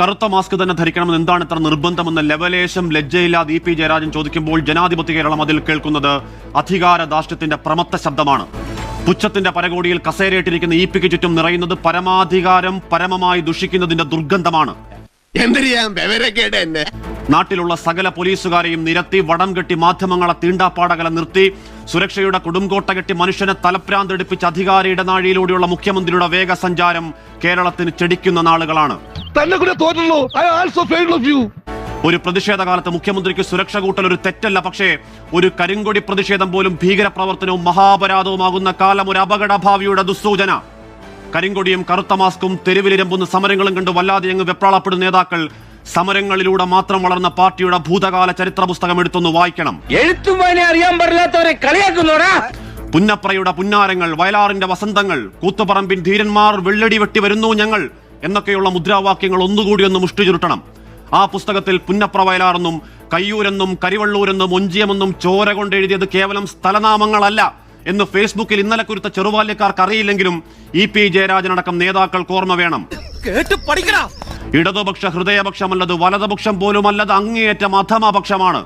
കറുത്ത മാസ്ക് തന്നെ ധരിക്കണമെന്ന് എന്താണ് ഇത്ര നിർബന്ധമെന്ന് ലെവലേശം ലജ്ജയില്ലാതെ ഇ പി ജയരാജൻ ചോദിക്കുമ്പോൾ ജനാധിപത്യ കേരളം അതിൽ കേൾക്കുന്നത് അധികാര ദാഷ്ട്യത്തിന്റെ പ്രമത്ത ശബ്ദമാണ്. പുച്ഛത്തിന്റെ പരകോടിയിൽ കസേരയിട്ടിരിക്കുന്ന ഇ പിക്ക് ചുറ്റും നിറയുന്നത് പരമാധികാരം പരമമായി ദുഷിക്കുന്നതിന്റെ ദുർഗന്ധമാണ്. നാട്ടിലുള്ള സകല പോലീസുകാരെയും നിരത്തി വടം കെട്ടി മാധ്യമങ്ങളെ തീണ്ടാപ്പാടകളെ നിർത്തി സുരക്ഷയുടെ കൊടുങ്കോട്ട കെട്ടി മനുഷ്യനെ തലപ്രാന്തെടുപ്പിച്ച് അധികാര ഇടനാഴിയിലൂടെയുള്ള മുഖ്യമന്ത്രിയുടെ വേഗ സഞ്ചാരം കേരളത്തിന് ചെടിക്കുന്ന നാളുകളാണ്. ഒരു പ്രതിഷേധ കാലത്ത് മുഖ്യമന്ത്രിക്ക് സുരക്ഷ കൂട്ടൽ ഒരു തെറ്റല്ല പക്ഷേ ഒരു കരിങ്കൊടി പ്രതിഷേധം പോലും ഭീകരപ്രവർത്തനവും മഹാപരാധവുമാകുന്ന കാലം ഒരു അപകടഭാവിയുടെ ദുസ്സൂചന. കരിങ്കൊടിയും കറുത്ത മാസ്കും തെരുവിലിരമ്പുന്ന സമരങ്ങളും കണ്ട് വല്ലാതെ അങ്ങ് വെപ്രാളപ്പെടുന്ന നേതാക്കൾ സമരങ്ങളിലൂടെ മാത്രം വളർന്ന പാർട്ടിയുടെ ഭൂതകാല ചരിത്ര പുസ്തകം എടുത്തൊന്ന് വായിക്കണം. എഴുത്തും അറിയാൻ പാടില്ലാത്തവരെ കളിയാക്കുന്നോടാ? പുന്നപ്രയുടെ പുന്നാരങ്ങൾ വയലാറിന്റെ വസന്തങ്ങൾ കൂത്തുപറമ്പിൻ ധീരന്മാർ വെള്ളടി വെട്ടി വരുന്നു ഞങ്ങൾ എന്നൊക്കെയുള്ള മുദ്രാവാക്യങ്ങൾ ഒന്നുകൂടി ഒന്ന് മുഷ്ടി ചുരുട്ടണം. ആ പുസ്തകത്തിൽ പുന്നപ്ര വയലാറെന്നും കയ്യൂരെന്നും കരിവള്ളൂരെന്നും ഒഞ്ചിയമെന്നും ചോര കൊണ്ട് എഴുതിയത് കേവലം സ്ഥലനാമങ്ങളല്ല എന്ന് ഫേസ്ബുക്കിൽ ഇന്നലെ കുരുത്ത ചെറുബാല്യക്കാർക്ക് അറിയില്ലെങ്കിലും ഇ പി ജയരാജനടക്കം നേതാക്കൾക്ക് ഓർമ്മ വേണം. കേട്ട് പഠിക്കടാ ഇടതുപക്ഷ ഹൃദയപക്ഷമല്ലത് വലതുപക്ഷം പോലുമല്ലത് അങ്ങേയറ്റം അധമപക്ഷമാണ്.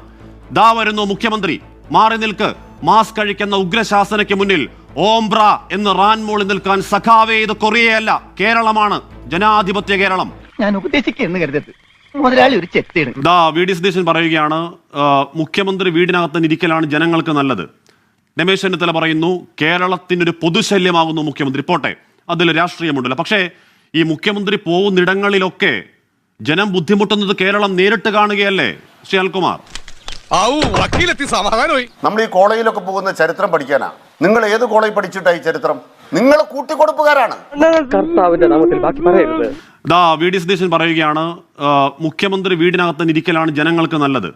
ദാ വരുന്നു മുഖ്യമന്ത്രി. മാറി നിൽക്ക്. മാസ്ക് കഴിക്കുന്ന ഉഗ്രശാസനയ്ക്ക് മുന്നിൽ ഓംബ്ര എന്ന് റാൻമോളി നിൽക്കാൻ സഖാവേ ഇത് കൊറിയയല്ല കേരളമാണ് ജനാധിപത്യ കേരളം. ഞാൻ ഉപദേശിക്കുന്നു കരുതരുത്. മുതലാളി ഒരു ചെത്തിയാണ് ദാ വി ഡി സതീശൻ പറയുകയാണ് മുഖ്യമന്ത്രി വീടിനകത്ത് ഇരിക്കലാണ് ജനങ്ങൾക്ക് നല്ലത്. രമേശ് ചെന്നിത്തല പറയുന്നു കേരളത്തിനൊരു പൊതുശല്യമാകുന്നു മുഖ്യമന്ത്രി. പോട്ടെ അതിൽ രാഷ്ട്രീയമുണ്ടല്ലോ. പക്ഷേ ഈ മുഖ്യമന്ത്രി പോകുന്നിടങ്ങളിലൊക്കെ ജനം ബുദ്ധിമുട്ടുന്നത് കേരളം നേരിട്ട് കാണുകയല്ലേ ശ്രീ അൽകുമാർ? ഔ വക്കീലെത്തി സമാധാനമായി. നമ്മൾ ഈ കോളേജിലൊക്കെ പോകുന്ന ചരിത്രം പഠിക്കാനാ. നിങ്ങൾ ഏത് കോളേജ് പഠിച്ചിട്ടായി ചരിത്രം? നിങ്ങൾ കൂട്ടിക്കൊടുപ്പുകാരാണ്. ദാ വി ഡി സതീശൻ പറയുകയാണ് മുഖ്യമന്ത്രി വീടിനകത്ത് ഇരിക്കലാണ് ജനങ്ങൾക്ക് നല്ലത്.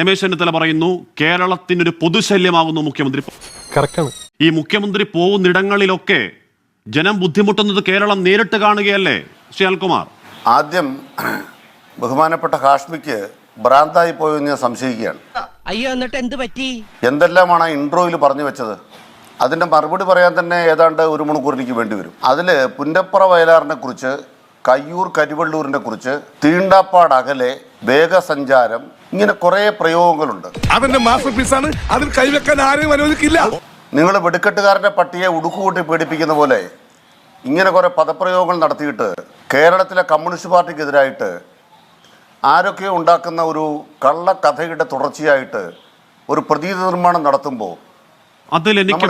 രമേശ് ചെന്നിത്തല പറയുന്നു കേരളത്തിന് കേരളത്തിനൊരു പൊതുശല്യമാകുന്നു മുഖ്യമന്ത്രി. ഈ മുഖ്യമന്ത്രി പോകുന്നിടങ്ങളിലൊക്കെ ജനം ബുദ്ധിമുട്ടുന്നത് കേരളം നേരിട്ട് കാണുകയല്ലേ ശ്രീ അൽകുമാർ? ആദ്യം ബഹുമാനപ്പെട്ട ഹാഷ്മിക്ക് ഭ്രാന്തായി പോയെന്ന് ഞാൻ സംശയിക്കുകയാണ്. അയ്യോ എന്നിട്ട് എന്ത് പറ്റി? എന്തെല്ലാമാണ് ആ ഇൻട്രോയിൽ പറഞ്ഞു വെച്ചത്? അതിന്റെ മറുപടി പറയാൻ തന്നെ ഏതാണ്ട് ഒരു മണിക്കൂർ എനിക്ക് വേണ്ടി വരും. അതിൽ പുന്നപ്പുറ വയലാറിനെ കുറിച്ച് കയ്യൂർ കരിവള്ളൂരിനെ കുറിച്ച് തീണ്ടാപ്പാട് അകലെ വേഗസഞ്ചാരം ഇങ്ങനെ കുറേ പ്രയോഗങ്ങളുണ്ട്. അതിന്റെ മാസ്റ്റർ പീസാണ് അതിൽ കൈവെക്കാൻ ആരെയും അനുവദിക്കില്ല. നിങ്ങൾ വെടുക്കെട്ടുകാരന്റെ പട്ടിയെ ഉടുക്കുകൂട്ടി പേടിപ്പിക്കുന്ന പോലെ ഇങ്ങനെ കുറേ പദപ്രയോഗങ്ങൾ നടത്തിയിട്ട് കേരളത്തിലെ കമ്മ്യൂണിസ്റ്റ് പാർട്ടിക്കെതിരായിട്ട് ആരൊക്കെ ഉണ്ടാക്കുന്ന ഒരു കള്ളക്കഥയുടെ തുടർച്ചയായിട്ട് ഒരു പ്രതീതി നിർമ്മാണം നടത്തുമ്പോൾ അതിൽ എനിക്ക്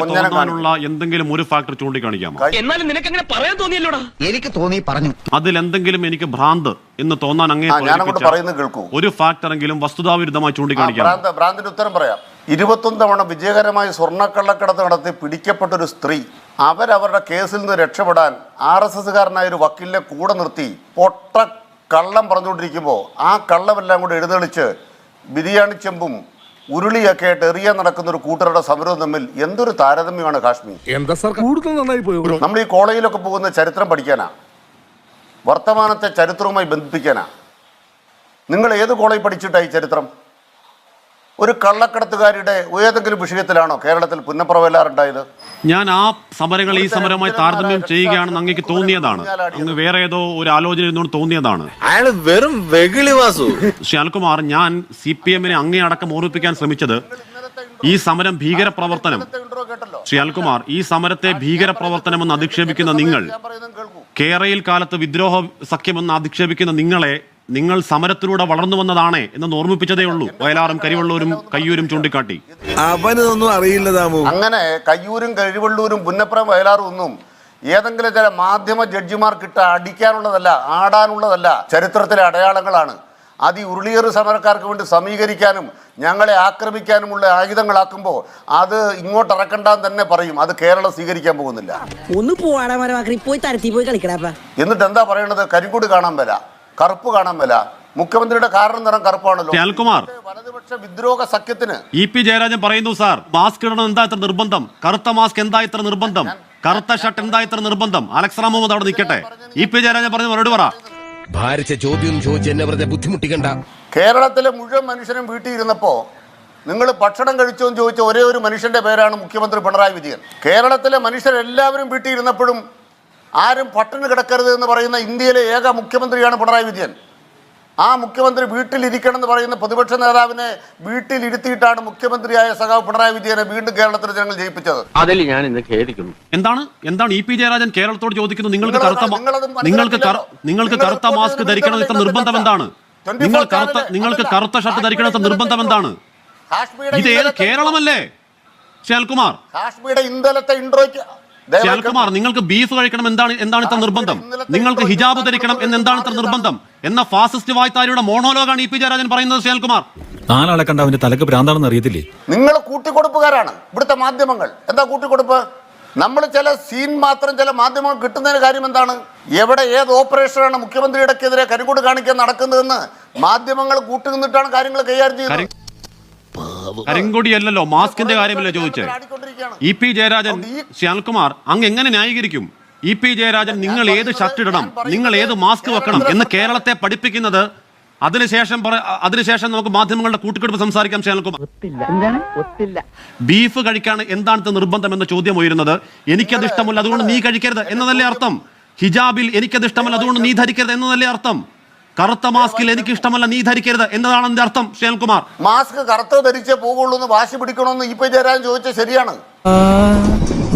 തോന്നാനുള്ള എന്തെങ്കിലും ഒരു ഫാക്ടർ ചൂണ്ടിക്കാണിക്കാമോ? എന്നാലും നിനക്ക് അങ്ങനെ പറയാൻ തോന്നിയല്ലോടാ? എനിക്ക് തോന്നി പറഞ്ഞു. അതിൽ എന്തെങ്കിലും എനിക്ക് ഭ്രാന്ത് എന്ന് തോന്നാൻ അങ്ങേ ആ ഞാനങ്ങോട്ട് പ്രേരിപ്പിച്ച പറയുന്നത് കേൾക്കൂ. ഒരു ഫാക്ടറെങ്കിലും വസ്തുതാവിരുദ്ധമായി ആ, ചൂണ്ടിക്കാണിക്കാം ഭ്രാന്ത് ഭ്രാന്തിന്റെ ഉത്തരം പറയാം. ഇരുപത്തൊന്ന് തവണ വിജയകരമായി സ്വർണക്കള്ളക്കടത്ത് നടത്തി പിടിക്കപ്പെട്ട ഒരു സ്ത്രീ അവരവരുടെ കേസിൽ നിന്ന് രക്ഷപ്പെടാൻ ആർ എസ് എസ്സുകാരനായ ഒരു വക്കീലിനെ കൂടെ നിർത്തി പൊട്ട കള്ളം പറഞ്ഞുകൊണ്ടിരിക്കുമ്പോൾ ആ കള്ളമെല്ലാം കൂടെ എഴുന്നള്ളിച്ച് ബിരിയാണി ചെമ്പും ഉരുളിയൊക്കെ ആയിട്ട് എറിയാൻ നടക്കുന്ന ഒരു കൂട്ടരുടെ സമരവും തമ്മിൽ എന്തൊരു താരതമ്യമാണ് കാശ്മീർ? എന്താ സാർ? കൂടുതൽ നന്നായി പോയോ നമ്മൾ ഈ കോളേജിലൊക്കെ പോകുന്ന ചരിത്രം പഠിക്കാനാ. വർത്തമാനത്തെ ചരിത്രവുമായി ബന്ധിപ്പിക്കാനാ. നിങ്ങൾ ഏത് കോളേജ് പഠിച്ചിട്ടായി ചരിത്രം? ഒരു കള്ളക്കടത്തുകാരിയുടെ ഏതെങ്കിലും വിഷയത്തിലാണോ കേരളത്തിൽ പുന്നപ്രവല്ലാറുണ്ടായത് ഞാൻ ആ സമരങ്ങൾ ഈ സമരമായി താരതമ്യം ചെയ്യുകയാണെന്ന് അങ്ങേക്ക് തോന്നിയതാണ്. അങ്ങ് വേറെ ഏതോ ഒരു ആലോചന ഇരുന്നുകൊണ്ട് തോന്നിയതാണ്. അയാൾ വെറും വെകിളി വാസു. ശ്രീ ഞാൻ സി പി എമ്മിനെ അങ്ങേ അടക്കം ഓർമ്മിപ്പിക്കാൻ ശ്രമിച്ചത് ഈ സമരം ഭീകരപ്രവർത്തനം. ശ്രീ അൽകുമാർ ഈ സമരത്തെ ഭീകര പ്രവർത്തനമെന്ന് അധിക്ഷേപിക്കുന്ന നിങ്ങൾ കേരയിൽ കാലത്ത് വിദ്രോഹ സഖ്യമെന്ന് അധിക്ഷേപിക്കുന്ന നിങ്ങളെ നിങ്ങൾ സമരത്തിലൂടെ വളർന്നു വന്നതാണേ എന്ന് ഓർമ്മിപ്പിച്ചതേ ഉള്ളൂ. വയലാറും കരിവള്ളൂരും കയ്യൂരും ചൂണ്ടിക്കാട്ടി. അവനൊന്നും അറിയില്ലതാമോ അങ്ങനെ കയ്യൂരും കഴിവള്ളൂരും പുന്നപ്പുറം വയലാറും ഒന്നും ഏതെങ്കിലും ചില മാധ്യമ ജഡ്ജിമാർക്കിട്ട് അടിക്കാനുള്ളതല്ല ആടാനുള്ളതല്ല ചരിത്രത്തിലെ അടയാളങ്ങളാണ്. അത് ഈ ഉരുളിയേറ് സമരക്കാർക്ക് വേണ്ടി സമീകരിക്കാനും ഞങ്ങളെ ആക്രമിക്കാനുമുള്ള ആയുധങ്ങളാക്കുമ്പോൾ അത് ഇങ്ങോട്ട് ഇറക്കണ്ടെന്ന് തന്നെ പറയും. അത് കേരളം സ്വീകരിക്കാൻ പോകുന്നില്ല. ഒന്ന് പോയി പോയി കളിക്കടാപ്പാ എന്നിട്ട് എന്താ പറയണത്? കരിക്കൂട് കാണാൻ മേല കറുപ്പ് കാണാൻ മേല. മുഖ്യമന്ത്രിയുടെ കാരണം നിറം കറുപ്പാണല്ലോ. അൽകുമാർ വലതുപക്ഷ വിദ്രോഹ സഖ്യത്തിന്. ഇ പി ജയരാജൻ പറയുന്നു സാർ മാസ്ക് ഇടണം എന്താ ഇത്ര നിർബന്ധം? കറുത്ത മാസ്ക് എന്താ ഇത്ര നിർബന്ധം? കറുത്ത ഷർട്ട് എന്താ ഇത്ര നിർബന്ധം? അലക്സ് റാം മുഹമ്മദ് അവിടെ നിൽക്കട്ടെ. ഇ പി ജയരാജൻ പറഞ്ഞു മറുപടി പറ. ഭാരിച്ച ചോദ്യം ചോദിച്ച് എന്നെ വെറുതെ ബുദ്ധിമുട്ടിക്കണ്ട. കേരളത്തിലെ മുഴുവൻ മനുഷ്യനും വീട്ടിൽ ഇരുന്നപ്പോ നിങ്ങൾ ഭക്ഷണം കഴിച്ചോ എന്ന് ചോദിച്ച ഒരേ ഒരു മനുഷ്യന്റെ പേരാണ് മുഖ്യമന്ത്രി പിണറായി വിജയൻ. കേരളത്തിലെ മനുഷ്യരെല്ലാവരും വീട്ടിൽ ഇരുന്നപ്പോഴും ആരും പട്ടിണി കിടക്കരുത് എന്ന് പറയുന്ന ഇന്ത്യയിലെ ഏക മുഖ്യമന്ത്രിയാണ് പിണറായി വിജയൻ. ആ മുഖ്യമന്ത്രി വീട്ടിലിരിക്കണം എന്ന് പറയുന്ന പ്രതിപക്ഷ നേതാവിനെ വീട്ടിലിരുത്തിയിട്ടാണ് മുഖ്യമന്ത്രിയായ സഖാവ് പിണറായി വിജയനെ വീണ്ടും കേരളത്തിലെ ജനങ്ങൾ ജയിപ്പിച്ചത്. അതിൽ ഞാൻ ഇന്ന് ഖേദിക്കുന്നു. എന്താണ്? എന്താണ്? ഇ പി ജയരാജൻ കേരളത്തോട് ചോദിക്കുന്നത് നിങ്ങൾക്ക് നിങ്ങൾ കറുത്ത നിങ്ങൾക്ക് നിങ്ങൾക്ക് നിങ്ങൾ കറുത്ത മാസ്ക് ചെയ്ത് ധരിക്കണം എന്ന ഇന്നത്തെ നിർബന്ധം എന്താണ്? നിങ്ങൾ കറുത്ത നിങ്ങൾക്ക് കറുത്ത ഷർട്ട് ധരിക്കണം എന്ന നിർബന്ധം എന്താണ്? ഇത് ഏത് കേരളമല്ലേ? ശേൽകുമാർ കാശ്മീരുടെ ഇന്നലത്തെ ഇൻട്രോയ്ക്ക് ശ്യാൽകുമാർ നിങ്ങൾക്ക് ബീഫ് കഴിക്കണം എന്താണ് എന്താണ് ഇത്ര നിർബന്ധം? നിങ്ങൾക്ക് ഹിജാബ് ധരിക്കണം എന്ന് എന്താണ് ഇത്ര നിർബന്ധം? എന്ന ഫാസിസ്റ്റ് വായ്ത്താരിയുടെ മോണോലോഗാണ് ഇ പി ജയരാജൻ പറയുന്നത് ശ്യാൽകുമാർ നാലാളെ കണ്ട അവന്റെ തലക്ക് ഭ്രാന്താണെന്ന് അറിയത്തില്ലേ? നിങ്ങൾ കൂട്ടിക്കൊടുപ്പുകാരാണ്. ഇവിടുത്തെ മാധ്യമങ്ങൾ. എന്താ കൂട്ടിക്കൊടുപ്പ്? നമ്മൾ ചില സീൻ മാത്രം ചില മാധ്യമങ്ങൾ കിട്ടുന്നതിന് കാര്യം എന്താണ്? എവിടെ ഏത് ഓപ്പറേഷനാണ് മുഖ്യമന്ത്രിയുടെ എതിരെ കരികൂട് കാണിക്കാൻ നടക്കുന്നതെന്ന് മാധ്യമങ്ങൾ കൂട്ടുനിന്നിട്ടാണ് കാര്യങ്ങൾ കൈകാര്യം ചെയ്യുന്നത്. കരിങ്കൊടിയല്ലല്ലോ മാസ്കിന്റെ കാര്യമല്ലേ ചോദിച്ചേ? ആടിക്കൊണ്ടിരിക്കുകയാണ്. ഇ പി ജയരാജൻ ശ്യാൽകുമാർ അങ്ങ് എങ്ങനെ ന്യായീകരിക്കും? ഇ പി ജയരാജൻ നിങ്ങൾ ഏത് ഷർട്ട് ഇടണം? നിങ്ങൾ ഏത് മാസ്ക് വെക്കണം എന്ന് കേരളത്തെ പഠിപ്പിക്കുന്നത് അതിനുശേഷം പറ- അതിനുശേഷം നമുക്ക് മാധ്യമങ്ങളുടെ കൂട്ടുകെടുപ്പ് സംസാരിക്കാം ശ്യാൽകുമാർ ബീഫ് കഴിക്കാൻ എന്താണ് നിർബന്ധം എന്ന ചോദ്യം ഉയരുന്നത്. എനിക്കത് ഇഷ്ടമല്ല അതുകൊണ്ട് നീ കഴിക്കരുത് എന്നതല്ലേ അർത്ഥം. ഹിജാബിൽ എനിക്കത് ഇഷ്ടമല്ല അതുകൊണ്ട് നീ ധരിക്കരുത് എന്നതല്ലേ അർത്ഥം. കറുത്ത മാസ്കിൽ എനിക്ക് ഇഷ്ടമല്ല നീ ധരിക്കരുത് എന്നതാണ് എന്റെ അർത്ഥം ശ്യാൽകുമാർ മാസ്ക് കറുത്ത ധരിച്ചേ പോകുള്ളൂ എന്ന് വാശി പിടിക്കണമെന്ന് ഇപ്പൊ ജയരാജൻ ചോദിച്ച ശരിയാണ്.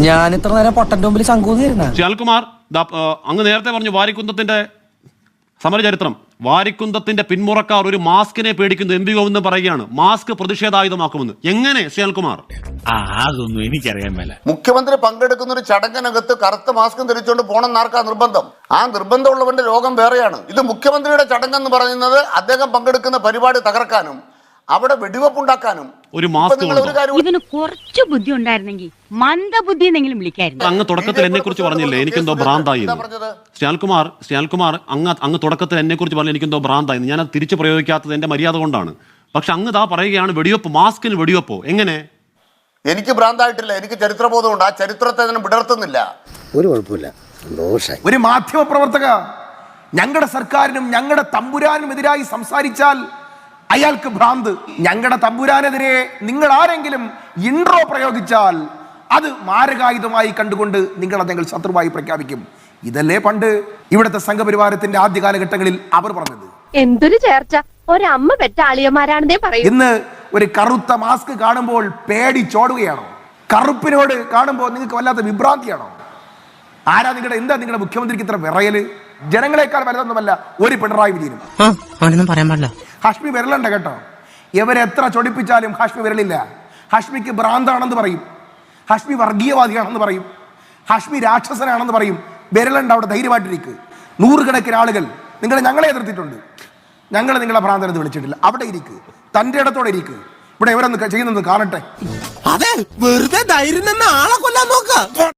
ഞാൻ ഇത്ര നേരം പൊട്ടന്റെ മുമ്പിൽ ശങ്കൂന്നിരുന്ന ശ്യാൽകുമാർ അങ്ങ് നേരത്തെ പറഞ്ഞു വാരിക്കുന്തത്തിന്റെ സമരചരിത്രം. വാരിക്കുന്തത്തിന്റെ പിന്മുറക്കാർ ഒരു മാസ്കിനെ പേടിക്കുന്നു എം പി ഗോവിന്ദൻ പറയുകയാണ്. മാസ്ക് പ്രതിഷേധായുധമാക്കുമെന്ന്. എങ്ങനെ ശ്യാൽകുമാർ അതൊന്നും എനിക്കറിയാൻ മേല. മുഖ്യമന്ത്രി പങ്കെടുക്കുന്ന ഒരു ചടങ്ങിനകത്ത് കറുത്ത മാസ്ക് ധരിച്ചുകൊണ്ട് പോകണം ആർക്കാ നിർബന്ധം? ആ നിർബന്ധമുള്ളവന്റെ രോഗം വേറെയാണ്. ഇത് മുഖ്യമന്ത്രിയുടെ ചടങ്ങെന്ന് പറയുന്നത് അദ്ദേഹം പങ്കെടുക്കുന്ന പരിപാടി തകർക്കാനും അവിടെ വെടിവെപ്പുണ്ടാക്കാനും ഒരു ഇവന് കുറച്ച് ബുദ്ധി ഉണ്ടായിരുന്നെങ്കിൽ മന്ദബുദ്ധി എന്നെങ്കിലും വിളിക്കായിരുന്നു. അങ്ങ് തുടക്കത്തിൽ എന്നെ കുറിച്ച് പറഞ്ഞില്ലേ? എനിക്കെന്തോ ഭ്രാന്തായി? ശ്യാൽകുമാർ ശ്യാൽകുമാർ അങ്ങ് അങ്ങ് തുടക്കത്തിൽ എന്നെ കുറിച്ച് പറഞ്ഞു എനിക്കെന്തോ ഭ്രാന്തായി ഞാൻ അത് തിരിച്ചു പ്രയോഗിക്കാത്തത് എന്റെ മര്യാദ കൊണ്ടാണ്. പക്ഷെ അങ്ങ് താ പറയുകയാണ് വെടിവെപ്പ് മാസ്കിന് വെടിവെപ്പോ? എങ്ങനെ? എനിക്ക് ഭ്രാന്തായിട്ടില്ല. എനിക്ക് ചരിത്രബോധമുണ്ട്. ആ ചരിത്രത്തെ അതിനെ വിടർത്തുന്നില്ല. ഒരു കുഴപ്പമില്ല. സന്തോഷായി. ഒരു മാധ്യമ പ്രവർത്തക ഞങ്ങളുടെ സർക്കാരിനും ഞങ്ങളുടെ തമ്പുരാനും എതിരായി സംസാരിച്ചാൽ അയാൾക്ക് ഭ്രാന്ത്. ഞങ്ങളുടെ തമ്പുരാനെതിരെ നിങ്ങൾ ആരെങ്കിലും ഇൻട്രോ പ്രയോഗിച്ചാൽ അത് മാരകായുധമായി കണ്ടുകൊണ്ട് നിങ്ങൾ അത് ഞങ്ങൾ ശത്രുവായി പ്രഖ്യാപിക്കും. ഇതല്ലേ പണ്ട് ഇവിടുത്തെ സംഘപരിവാരത്തിന്റെ ആദ്യ കാലഘട്ടങ്ങളിൽ അവർ പറഞ്ഞത്. എന്തൊരു ചേർച്ച. ഒരമ്മ പെറ്റാളിയന്മാരാണെന്നേ പറയും. ഇന്ന് ഒരു കറുത്ത മാസ്ക് കാണുമ്പോൾ പേടിച്ചോടുകയാണോ കറുപ്പിനോട് കാണുമ്പോൾ നിങ്ങൾക്ക് വല്ലാത്ത വിഭ്രാന്തിയാണോ? ആരാ നിങ്ങളുടെ എന്താ നിങ്ങളുടെ മുഖ്യമന്ത്രിക്ക് ഇത്ര വിറയൽ? ജനങ്ങളെക്കാൾ വലുതൊന്നുമല്ല ഒരു പിണറായി വിജയനും. പറയാൻ പാടില്ല. ഹാഷ്മി വിരലുണ്ട് കേട്ടോ. ഇവരെത്ര ചൊടിപ്പിച്ചാലും ഹാഷ്മി വിരലില്ല. ഹാഷ്മിക്ക് ഭ്രാന്താണെന്ന് പറയും. ഹാഷ്മി വർഗീയവാദിയാണെന്ന് പറയും. ഹാഷ്മി രാക്ഷസനാണെന്ന് പറയും. വിരലുണ്ട് അവിടെ ധൈര്യമായിട്ടിരിക്കുക നൂറുകണക്കിന് ആളുകൾ നിങ്ങൾ ഞങ്ങളെ എതിർത്തിട്ടുണ്ട്. ഞങ്ങൾ നിങ്ങളെ ഭ്രാന്തനെന്ന് വിളിച്ചിട്ടില്ല. അവിടെ ഇരിക്ക്. തന്റെ ഇടത്തോടെ ഇരിക്ക്. ഇവിടെ ഇവരൊന്ന് ചെയ്യുന്നത് കാണട്ടെ. അതെ വെറുതെ ധൈര്യം ആളെ കൊല്ലാൻ നോക്ക.